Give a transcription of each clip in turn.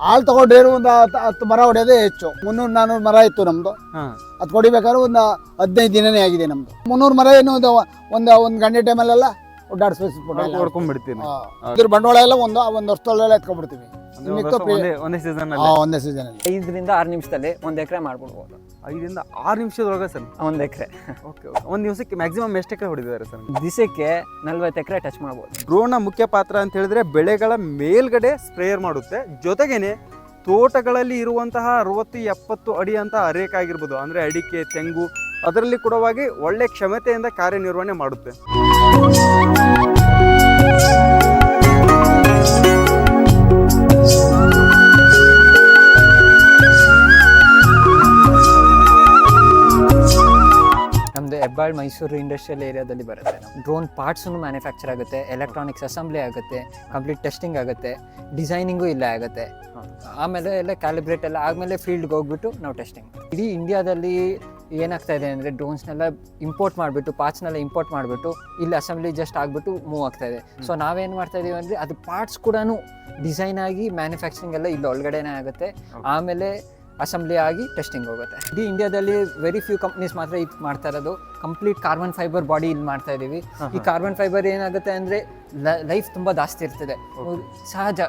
ಹಾಲು ತಗೊಂಡ್ರೆ ಒಂದು ಹತ್ತು- ಮರ ಹೊಡೆಯೋದೇ ಹೆಚ್ಚು. ಮುನ್ನೂರು ನಾನ್ನೂರು ಮರ ಇತ್ತು ನಮ್ದು. ಅದ್ ಕೊಡಿಬೇಕಾದ್ರೆ ಒಂದು ಹದಿನೈದು ದಿನನೇ ಆಗಿದೆ ನಮ್ದು. ಮುನ್ನೂರು ಮರ ಏನು ಒಂದು ಒಂದು ಒಂದು ಗಂಟೆ ಟೈಮಲ್ಲೆಲ್ಲ ಒಡ್ಡಾಡಿಸ್ಬಿಟ್ಟು ಇದ್ರ ಬಂಡವಾಳ ಎಲ್ಲ ಒಂದು ಒಂದು ವರ್ಷದಲ್ಲೆಲ್ಲ ಎತ್ಕೊಂಡ್ಬಿಡ್ತೀವಿ. ಮಿಕ್ಕ ಒಂದೇ- ಒಂದೇ ಒಂದೇ ಸೀಸನ್ ಆ, ಅಲ್ಲಿ ಒಂದೇ ಸೀಸನ್ ಅಲ್ಲಿ. ಐದರಿಂದ ಆರು ನಿಮಿಷದಲ್ಲಿ ಒಂದು ಎಕರೆ ಮಾಡ್ಬಿಡ್ಬೋದು. ಐದರಿಂದ ಆರು ನಿಮಿಷದೊಳಗೆ ಸರ್? ಒಂದು ಎಕರೆ. ಓಕೆ ಒಂದು ದಿವಸಕ್ಕೆ ಮ್ಯಾಕ್ಸಿಮಮ್ ಎಷ್ಟು ಎಕರೆ ಹೊಡೆದಿದ್ದಾರೆ ಸರ್? ದಿಸಕ್ಕೆ ನಲ್ವತ್ತು ಎಕರೆ ಟಚ್ ಮಾಡ್ಬೋದು. ಡ್ರೋನ್ನ ಮುಖ್ಯ ಪಾತ್ರ ಅಂತ ಹೇಳಿದ್ರೆ ಬೆಳೆಗಳ ಮೇಲ್ಗಡೆ ಸ್ಪ್ರೇಯರ್ ಮಾಡುತ್ತೆ. ಜೊತೆಗೇನೆ ತೋಟಗಳಲ್ಲಿ ಇರುವಂತಹ ಅರವತ್ತು ಎಪ್ಪತ್ತು ಅಡಿ ಅಂತ ಅರೇಕ್ ಆಗಿರ್ಬೋದು. ಅಂದ್ರೆ ಅಡಿಕೆ ತೆಂಗು ಅದರಲ್ಲಿ ಕೂಡವಾಗಿ ಒಳ್ಳೆ ಕ್ಷಮತೆಯಿಂದ ಕಾರ್ಯನಿರ್ವಹಣೆ ಮಾಡುತ್ತೆ. ಹೆಬ್ಬಾಳ್ ಮೈಸೂರು ಇಂಡಸ್ಟ್ರಿಯಲ್ ಏರಿಯಾದಲ್ಲಿ ಬರುತ್ತೆ. ಡ್ರೋನ್ ಪಾರ್ಟ್ಸನ್ನು ಮ್ಯಾನುಫ್ಯಾಕ್ಚರ್ ಆಗುತ್ತೆ ಎಲೆಕ್ಟ್ರಾನಿಕ್ಸ್ ಅಸೆಂಬ್ಲಿ ಆಗುತ್ತೆ ಕಂಪ್ಲೀಟ್ ಟೆಸ್ಟಿಂಗ್ ಆಗುತ್ತೆ ಡಿಸೈನಿಂಗು ಇಲ್ಲ ಆಗುತ್ತೆ. ಆಮೇಲೆ ಎಲ್ಲ ಕ್ಯಾಲಿಬ್ರೇಟ್ ಎಲ್ಲ ಆಮೇಲೆ ಫೀಲ್ಡ್ಗೆ ಹೋಗ್ಬಿಟ್ಟು ನಾವು ಟೆಸ್ಟಿಂಗ್ ಇಡೀ ಇಂಡಿಯಾದಲ್ಲಿ ಏನಾಗ್ತಾ ಇದೆ ಅಂದರೆ ಡ್ರೋನ್ಸ್ನೆಲ್ಲ ಇಂಪೋರ್ಟ್ ಮಾಡಿಬಿಟ್ಟು ಪಾರ್ಟ್ಸ್ನೆಲ್ಲ ಇಂಪೋರ್ಟ್ ಮಾಡಿಬಿಟ್ಟು ಇಲ್ಲಿ ಅಸೆಂಬ್ಲಿ ಜಸ್ಟ್ ಆಗಿಬಿಟ್ಟು ಮೂವ್ ಆಗ್ತಾ ಇದೆ. ಸೊ ನಾವೇನು ಮಾಡ್ತಾ ಇದೀವಿ ಅಂದರೆ ಅದು ಪಾರ್ಟ್ಸ್ ಕೂಡ ಡಿಸೈನ್ ಆಗಿ ಮ್ಯಾನುಫ್ಯಾಕ್ಚರಿಂಗ್ ಎಲ್ಲ ಇಲ್ಲಿ ಒಳಗಡೆನೇ ಆಗುತ್ತೆ. ಆಮೇಲೆ ಅಸೆಂಬ್ಲಿ ಆಗಿ ಟೆಸ್ಟಿಂಗ್ ಹೋಗುತ್ತೆ. ಇಡೀ ಇಂಡಿಯಾದಲ್ಲಿ ವೆರಿ ಫ್ಯೂ ಕಂಪ್ನೀಸ್ ಮಾತ್ರ ಇದು ಮಾಡ್ತಾ ಇರೋದು. ಕಂಪ್ಲೀಟ್ ಕಾರ್ಬನ್ ಫೈಬರ್ ಬಾಡಿ ಇಲ್ಲಿ ಮಾಡ್ತಾ ಇದ್ದೀವಿ ಈ ಕಾರ್ಬನ್ ಫೈಬರ್ ಏನಾಗುತ್ತೆ ಅಂದರೆ ಲೈಫ್ ತುಂಬ ಜಾಸ್ತಿ ಇರ್ತದೆ. ಸಹಜ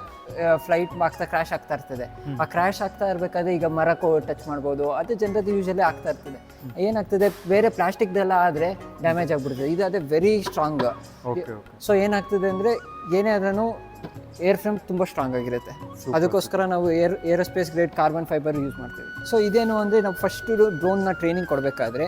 ಫ್ಲೈಟ್ ಆಗ್ತಾ ಕ್ರ್ಯಾಶ್ ಆಗ್ತಾ ಇರ್ತದೆ. ಆ ಕ್ರ್ಯಾಶ್ ಆಗ್ತಾ ಇರಬೇಕಾದ್ರೆ ಈಗ ಮರಕ್ಕೂ ಟಚ್ ಮಾಡ್ಬೋದು ಅದು ಜನರದ್ದು ಯೂಶಲಿ ಆಗ್ತಾ ಇರ್ತದೆ. ಏನಾಗ್ತದೆ ಬೇರೆ ಪ್ಲಾಸ್ಟಿಕ್ದೆಲ್ಲ ಆದರೆ ಡ್ಯಾಮೇಜ್ ಆಗಿಬಿಡ್ತದೆ. ಇದು ಅದೇ ವೆರಿ ಸ್ಟ್ರಾಂಗ್ ಸೊ ಏನಾಗ್ತದೆ ಅಂದರೆ ಏನೇ ಆದ್ರೂ ಏರ್ ಫ್ರೇಮ್ ತುಂಬ ಸ್ಟ್ರಾಂಗ್ ಆಗಿರುತ್ತೆ. ಅದಕ್ಕೋಸ್ಕರ ನಾವು air aerospace grade carbon fibre use ಮಾಡ್ತೀವಿ. ಸೊ ಇದೇನು ಅಂದರೆ ನಾವು ಫಸ್ಟ್ ಡ್ರೋನ್ನ ಟ್ರೈನಿಂಗ್ ಕೊಡಬೇಕಾದ್ರೆ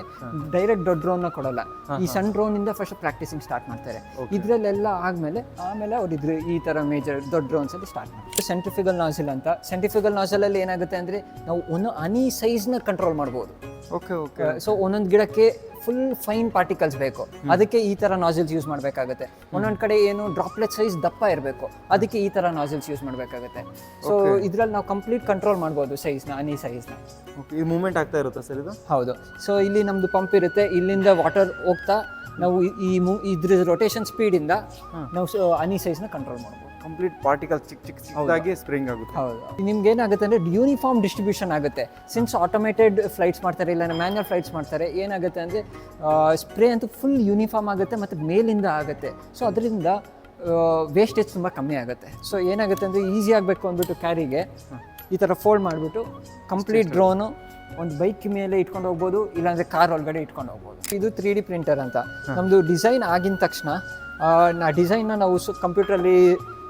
ಡೈರೆಕ್ಟ್ ದೊಡ್ಡ ಡ್ರೋನ್ನ ಕೊಡಲ್ಲ. ಈ ಸಣ್ಣ ಡ್ರೋನಿಂದ ಫಸ್ಟ್ ಪ್ರಾಕ್ಟೀಸಿಂಗ್ ಸ್ಟಾರ್ಟ್ ಮಾಡ್ತಾರೆ. ಇದರಲ್ಲೆಲ್ಲ ಆದಮೇಲೆ ಆಮೇಲೆ ಅವ್ರು ಇದ್ರ ಈ ಥರ ಮೇಜರ್ ದೊಡ್ಡ ಡ್ರೋನ್ಸಲ್ಲಿ ಸ್ಟಾರ್ಟ್ ಮಾಡ್ತಾರೆ. ಸೆಂಟ್ರಿಫಿಕಲ್ ನಾಸಲ್ ಅಂತ. ಸೆಂಟ್ರಿಫಿಕಲ್ ನಾಸಲಲ್ಲಿ ಏನಾಗುತ್ತೆ ಅಂದರೆ ನಾವು ಒಂದು ಅನಿ ಸೈಜ್ನ ಕಂಟ್ರೋಲ್ ಮಾಡ್ಬೋದು. ಓಕೆ ಓಕೆ ಸೊ ಒಂದೊಂದು ಗಿಡಕ್ಕೆ ಫುಲ್ ಫೈನ್ ಪಾರ್ಟಿಕಲ್ಸ್ ಬೇಕು. ಅದಕ್ಕೆ ಈ ಥರ ನಾಸಿಲ್ಸ್ ಯೂಸ್ ಮಾಡಬೇಕಾಗುತ್ತೆ. ಒಂದೊಂದು ಕಡೆ ಏನು ಡ್ರಾಪ್ಲೆಟ್ ಸೈಜ್ ದಪ್ಪ ಇರಬೇಕು. ಅದಕ್ಕೆ ಈ ಥರ ನಾಸಿಲ್ಸ್ ಯೂಸ್ ಮಾಡಬೇಕಾಗುತ್ತೆ. ಸೊ ಇದ್ರಲ್ಲಿ ನಾವು ಕಂಪ್ಲೀಟ್ ಕಂಟ್ರೋಲ್ ಮಾಡ್ಬೋದು ಸೈಜ್ನ ಹನಿ ಸೈಜ್ನ ಓಕೆ ಈ ಮೂವ್ಮೆಂಟ್ ಆಗ್ತಾ ಇರುತ್ತೆ ಸರ್ ಇದು? ಹೌದು. ಸೊ ಇಲ್ಲಿ ನಮ್ಮದು ಪಂಪ್ ಇರುತ್ತೆ. ಇಲ್ಲಿಂದ ವಾಟರ್ ಹೋಗ್ತಾ ನಾವು ಈ- ಮೂ ಇದ್ರ ರೊಟೇಷನ್ ಸ್ಪೀಡಿಂದ ನಾವು ಅನಿ ಹನಿ ಸೈಜ್ನ ಕಂಟ್ರೋಲ್ ಮಾಡ್ಬೋದು. ಕಂಪ್ಲೀಟ್ ಪಾರ್ಟಿಕಲ್ ಚಿಕ್ಕ ಚಿಕ್ಕ ಚಿಕ್ಕದಾಗಿ ಸ್ಪ್ರಿಂಗ್ ಆಗುತ್ತೆ. ಹೌದು. ನಿಮ್ಗೆ ಏನಾಗುತ್ತೆ ಅಂದರೆ ಯೂನಿಫಾರ್ಮ್ ಡಿಸ್ಟ್ರಿಬ್ಯೂಷನ್ ಆಗುತ್ತೆ. ಸಿನ್ಸ್ ಆಟೋಮೇಟೆಡ್ ಫ್ಲೈಟ್ಸ್ ಮಾಡ್ತಾರೆ ಇಲ್ಲ ಮ್ಯಾನ್ಯಲ್ ಫ್ಲೈಟ್ಸ್ ಮಾಡ್ತಾರೆ ಏನಾಗುತ್ತೆ ಅಂದರೆ ಸ್ಪ್ರೇ ಅಂತೂ ಫುಲ್ ಯೂನಿಫಾರ್ಮ್ ಆಗುತ್ತೆ ಮತ್ತು ಮೇಲಿಂದ ಆಗುತ್ತೆ. ಸೊ ಅದರಿಂದ ವೇಸ್ಟೇಜ್ ತುಂಬ ಕಮ್ಮಿ ಆಗುತ್ತೆ. ಸೊ ಏನಾಗುತ್ತೆ ಅಂದರೆ ಈಸಿ ಆಗಬೇಕು ಅಂದ್ಬಿಟ್ಟು ಕ್ಯಾರಿಗೆ ಈ ಥರ ಫೋಲ್ಡ್ ಮಾಡಿಬಿಟ್ಟು ಕಂಪ್ಲೀಟ್ ಡ್ರೋನು ಒಂದು ಬೈಕ್ ಮೇಲೆ ಇಟ್ಕೊಂಡು ಹೋಗ್ಬೋದು ಇಲ್ಲಾಂದರೆ ಕಾರ್ ಒಳಗಡೆ ಇಟ್ಕೊಂಡು ಹೋಗ್ಬೋದು. ಇದು ತ್ರೀ ಡಿ ಪ್ರಿಂಟರ್ ಅಂತ. ನಮ್ಮದು ಡಿಸೈನ್ ಆಗಿದ ತಕ್ಷಣ ಆ, ನಾ ಡಿಸೈನ್ನ ನಾವು ಸು ಕಂಪ್ಯೂಟ್ರಲ್ಲಿ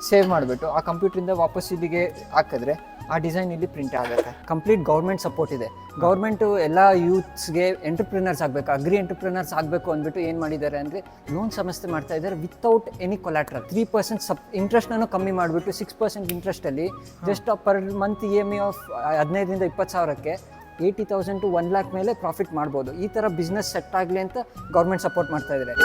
ಸೇವ್ ಮಾಡಿಬಿಟ್ಟು ಆ ಕಂಪ್ಯೂಟ್ರಿಂದ ವಾಪಸ್ ಇಲ್ಲಿಗೆ ಹಾಕಿದ್ರೆ ಆ ಡಿಸೈನ್ ಇಲ್ಲಿ ಪ್ರಿಂಟ್ ಆಗುತ್ತೆ. ಕಂಪ್ಲೀಟ್ ಗೌರ್ಮೆಂಟ್ ಸಪೋರ್ಟ್ ಇದೆ. ಗೌರ್ಮೆಂಟು ಎಲ್ಲ ಯೂತ್ಸ್ಗೆ ಎಂಟರ್ಪ್ರಿನರ್ಸ್ ಆಗಬೇಕು ಅಗ್ರಿ ಎಂಟರ್ಪ್ರಿನರ್ಸ್ ಆಗಬೇಕು ಅಂದ್ಬಿಟ್ಟು ಏನು ಮಾಡಿದ್ದಾರೆ ಅಂದರೆ ಲೋನ್ ಸಮಸ್ಯೆ ಮಾಡ್ತಾ ಇದ್ದಾರೆ without any collateral three percent sub ಇಂಟ್ರೆಸ್ಟ್ನೂ ಕಮ್ಮಿ ಮಾಡಿಬಿಟ್ಟು six percent ಇಂಟ್ರೆಸ್ಟಲ್ಲಿ just per month E M I of ಹದಿನೈದರಿಂದ ಇಪ್ಪತ್ತು ಸಾವಿರಕ್ಕೆ eighty thousand to one lakh ಮೇಲೆ ಪ್ರಾಫಿಟ್ ಮಾಡ್ಬೋದು. ಈ ಥರ ಬಿಸ್ನೆಸ್ ಸೆಟ್ ಆಗಲಿ ಅಂತ ಗೌರ್ಮೆಂಟ್ ಸಪೋರ್ಟ್ ಮಾಡ್ತಾ ಇದ್ದಾರೆ.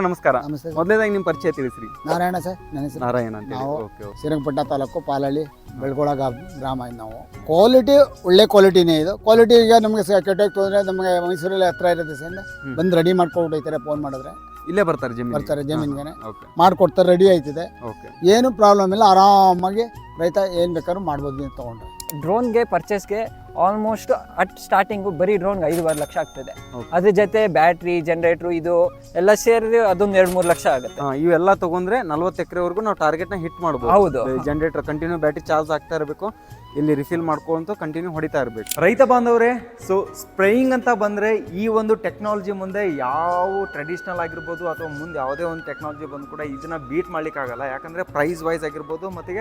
ಯಜಮಾನ್ರ ನಮಸ್ಕಾರ. ನಮಸ್ತೆ ಮೊದಲನೇದಾಗಿ ನಿಮ್ಮ ಪರಿಚಯ ತಿಳಿಸ್ರಿ. ನಾರಾಯಣ ಸರ್ ನನ್ನ ಹೆಸರು ನಾರಾಯಣ ಅಂತ ನಾವು ಓಕೆ ಓಕೆ. ಶ್ರೀರಂಗಪಟ್ಟಣ ತಾಲೂಕು ಪಾಲಹಳ್ಳಿ ಬೆಳ್ಗೊಳ ಗ್ರಾಮ ಇದು ನಾವು. ಕ್ವಾಲಿಟಿ ಒಳ್ಳೆ ಕ್ವಾಲಿಟಿನೇ ಇದು. ಕ್ವಾಲಿಟಿ ಈಗ ನಮಗೆ ಕೆಟ್ಟೋಗಿ ತೊಂದರೆ ನಮಗೆ ಮೈಸೂರಲ್ಲಿ ಹತ್ರ ಸರ್ ಅಂದ್ರೆ ಬಂದು ರೆಡಿ ಮಾಡ್ಕೊಂಡು ಹೋಗ್ತಾರೆ ಫೋನ್ ಮಾಡಿದ್ರೆ ಇಲ್ಲೇ ಬರ್ತಾರೆ ಜಮೀನು ಬರ್ತಾರೆ ಜಮೀನ್ಗೆ ಓಕೆ. ಮಾಡಿಕೊಡ್ತಾರೆ ರೆಡಿ ಆಯ್ತಿದೆ. ಓಕೆ. ಏನು ಪ್ರಾಬ್ಲಮ್ ಇಲ್ಲ ಆರಾಮಾಗಿ ರೈತ ಏನು ಬೇಕಾದ್ರೂ ಮಾಡ್ಬೋದು ನೀವು ತೊಗೊಂಡ್ರೆ. ಡ್ರೋನ್ಗೆ ಪರ್ಚೇಸ್ಗೆ ಆಲ್ಮೋಸ್ಟ್ ಅಟ್ ಸ್ಟಾರ್ಟಿಂಗು ಬರೀ ಡ್ರೋನ್ಗೆ ಐದುವರೆ ಲಕ್ಷ ಆಗ್ತದೆ. ಅದ್ರ ಜೊತೆ ಬ್ಯಾಟ್ರಿ ಜನ್ರೇಟ್ರು ಇದು ಎಲ್ಲ ಸೇರಿ ಅದೊಂದು ಎರಡು ಮೂರು ಲಕ್ಷ ಆಗುತ್ತೆ. ಇವೆಲ್ಲ ತಗೊಂಡ್ರೆ ನಲ್ವತ್ತು ಎಕರೆವರೆಗೂ ನಾವು ಟಾರ್ಗೆಟ್ನ ಹಿಟ್ ಮಾಡ್ಬೋದು. ಹೌದು. ಜನರೇಟರ್ ಕಂಟಿನ್ಯೂ ಬ್ಯಾಟ್ರಿ ಚಾರ್ಜ್ ಆಗ್ತಾ ಇರಬೇಕು. ಇಲ್ಲಿ ರಿಫಿಲ್ ಮಾಡ್ಕೊಂತ ಕಂಟಿನ್ಯೂ ಹೊಡಿತಾ ಇರಬೇಕು. ರೈತ ಬಾಂಧವರೇ ಸೊ ಸ್ಪ್ರೇಯಿಂಗ್ ಅಂತ ಬಂದರೆ ಈ ಒಂದು ಟೆಕ್ನಾಲಜಿ ಮುಂದೆ ಯಾವ ಟ್ರೆಡಿಷ್ನಲ್ ಆಗಿರ್ಬೋದು ಅಥವಾ ಮುಂದೆ ಯಾವುದೇ ಒಂದು ಟೆಕ್ನಾಲಜಿ ಬಂದು ಕೂಡ ಇದನ್ನ ಬೀಟ್ ಮಾಡಲಿಕ್ಕಾಗಲ್ಲ. ಯಾಕಂದರೆ ಪ್ರೈಸ್ ವೈಸ್ ಆಗಿರ್ಬೋದು ಮತ್ತು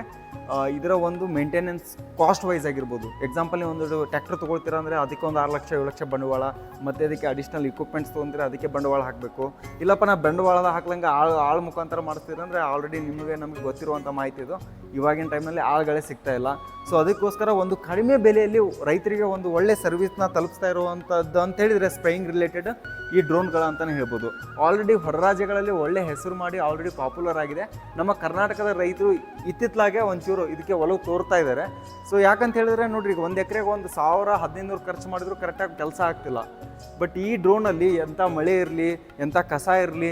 ಇದರ ಒಂದು ಮೇಂಟೆನೆನ್ಸ್ ಕಾಸ್ಟ್ ವೈಸ್ ಆಗಿರ್ಬೋದು. ಎಕ್ಸಾಂಪಲ್ ಒಂದು ಟ್ರ್ಯಾಕ್ಟರ್ ತೊಗೊಳ್ತೀರ ಅಂದರೆ ಅದಕ್ಕೆ ಒಂದು ಆರು ಲಕ್ಷ ಏಳು ಲಕ್ಷ ಬಂಡವಾಳ, ಮತ್ತು ಅದಕ್ಕೆ ಅಡಿಷ್ನಲ್ ಇಕ್ವಿಪ್ಮೆಂಟ್ಸ್ ತೊಗೊಂತೀರ ಅದಕ್ಕೆ ಬಂಡವಾಳ ಹಾಕಬೇಕು. ಇಲ್ಲಪ್ಪ, ನಾ ಬಂಡವಾಳದ ಹಾಕ್ಲಂಗೆ ಆಳು ಆಳು ಮುಖಾಂತರ ಮಾಡಿಸ್ತೀರ ಆಲ್ರೆಡಿ ನಿಮಗೆ ನಮಗೆ ಗೊತ್ತಿರುವಂಥ ಮಾಹಿತಿ ಇದು. ಇವಾಗಿನ ಟೈಮ್ನಲ್ಲಿ ಆಳುಗಳೇ ಸಿಗ್ತಾ ಇಲ್ಲ. ಸೊ ಅದಕ್ಕೋಸ್ಕರ ಒಂದು ಕಡಿಮೆ ಬೆಲೆಯಲ್ಲಿ ರೈತರಿಗೆ ಒಂದು ಒಳ್ಳೆ ಸರ್ವಿಸ್ನ ತಲುಪಿಸ್ತಾ ಇರುವಂಥದ್ದು ಅಂತ ಹೇಳಿದರೆ ಸ್ಪ್ರೇಯಿಂಗ್ ರಿಲೇಟೆಡ್ ಈ ಡ್ರೋನ್ಗಳ ಅಂತಲೇ ಹೇಳ್ಬೋದು. ಆಲ್ರೆಡಿ ಹೊರ ರಾಜ್ಯಗಳಲ್ಲಿ ಒಳ್ಳೆ ಹೆಸರು ಮಾಡಿ ಆಲ್ರೆಡಿ ಪಾಪ್ಯುಲರ್ ಆಗಿದೆ. ನಮ್ಮ ಕರ್ನಾಟಕದ ರೈತರು ಇತ್ತಿತ್ತಲಾಗೆ ಒಂಚೂರು ಇದಕ್ಕೆ ಒಲವು ತೋರ್ತಾ ಇದ್ದಾರೆ. ಸೊ ಯಾಕಂತ ಹೇಳಿದ್ರೆ ನೋಡ್ರಿ, ಈಗ ಒಂದು ಎಕರೆಗೆ ಒಂದು ಸಾವಿರ ಹದಿನೈದು ಖರ್ಚು ಮಾಡಿದ್ರು ಕರೆಕ್ಟಾಗಿ ಕೆಲಸ ಆಗ್ತಿಲ್ಲ. ಬಟ್ ಈ ಡ್ರೋನಲ್ಲಿ ಎಂಥ ಮಳೆ ಇರಲಿ ಎಂಥ ಕಸ ಇರಲಿ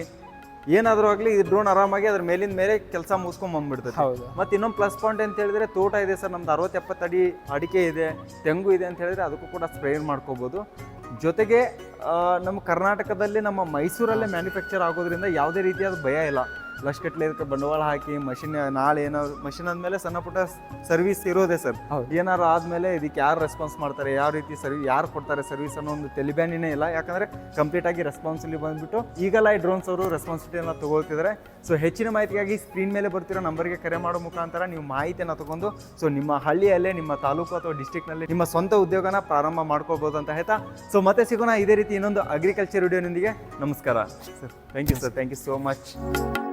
ಏನಾದರೂ ಆಗಲಿ ಈ ಡ್ರೋನ್ ಆರಾಮಾಗಿ ಅದ್ರ ಮೇಲಿನ ಮೇಲೆ ಕೆಲಸ ಮುಗಿಸ್ಕೊಂಡ್ ಬಂದ್ಬಿಡ್ತದೆ ಹೌದು. ಮತ್ತೆ ಇನ್ನೊಂದು ಪ್ಲಸ್ ಪಾಯಿಂಟ್ ಅಂತ ಹೇಳಿದ್ರೆ ತೋಟ ಇದೆ ಸರ್ ನಮ್ದು ಅರವತ್ತು ಎಪ್ಪತ್ತು ಅಡಿ ಅಡಿಕೆ ಇದೆ ತೆಂಗು ಇದೆ ಅಂತ ಹೇಳಿದ್ರೆ ಅದಕ್ಕೂ ಕೂಡ ಸ್ಪ್ರೇ ಮಾಡ್ಕೋಬೋದು. ಜೊತೆಗೆ ನಮ್ಮ ಕರ್ನಾಟಕದಲ್ಲಿ ನಮ್ಮ ಮೈಸೂರಲ್ಲೇ ಮ್ಯಾನುಫ್ಯಾಕ್ಚರ್ ಆಗೋದ್ರಿಂದ ಯಾವುದೇ ರೀತಿಯಾದ ಭಯ ಇಲ್ಲ. ಲಕ್ಷಗಟ್ಟಲೆ ಇದಕ್ಕೆ ಬಂಡವಾಳ ಹಾಕಿ ಮಷಿನ್ ನಾಳೆ ಏನಾದ್ರು ಮಷಿನ್ ಅಂದಮೇಲೆ ಸಣ್ಣ ಪುಟ್ಟ ಸರ್ವಿಸ್ ಇರೋದೇ ಸರ್ ಹೌದು. ಏನಾರು ಆದಮೇಲೆ ಇದಕ್ಕೆ ಯಾರು ರೆಸ್ಪಾನ್ಸ್ ಮಾಡ್ತಾರೆ ಯಾವ ರೀತಿ ಸರ್ವಿಸ್ ಯಾರು ಕೊಡ್ತಾರೆ ಸರ್ವಿಸ್ ಅನ್ನೋ ಒಂದು ತೆಲಿಬ್ಯಾನಿನೇ ಇಲ್ಲ. ಯಾಕಂದರೆ ಕಂಪ್ಲೀಟ್ ಆಗಿ ರೆಸ್ಪಾನ್ಸಿಬಿಲಿ ಬಂದ್ಬಿಟ್ಟು ಈಗಲ್ಲ ಈ ಡ್ರೋನ್ಸ್ ಅವರು ರೆಸ್ಪಾನ್ಸಿಬಿಲಿಟಿಯನ್ನು ತಗೊಳ್ತಿದ್ದಾರೆ ಸೊ ಹೆಚ್ಚಿನ ಮಾಹಿತಿಗಾಗಿ ಸ್ಕ್ರೀನ್ ಮೇಲೆ ಬರ್ತಿರೋ ನಂಬರ್ಗೆ ಕರೆ ಮಾಡೋ ಮುಖಾಂತರ ನೀವು ಮಾಹಿತಿಯನ್ನು ತಗೊಂಡು ಸೊ ನಿಮ್ಮ ಹಳ್ಳಿಯಲ್ಲೇ ನಿಮ್ಮ ತಾಲೂಕು ಅಥವಾ ಡಿಸ್ಟಿಕ್ನಲ್ಲಿ ನಿಮ್ಮ ಸ್ವಂತ ಉದ್ಯೋಗನ ಪ್ರಾರಂಭ ಮಾಡ್ಕೋಬೋದು ಅಂತ ಹೇಳ್ತಾ. ಸೊ ಮತ್ತೆ ಸಿಗೋಣ ಇದೇ ರೀತಿ ಇನ್ನೊಂದು ಅಗ್ರಿಕಲ್ಚರ್ ವಿಡಿಯೋನೊಂದಿಗೆ ನಮಸ್ಕಾರ. Sir thank you sir thank you so much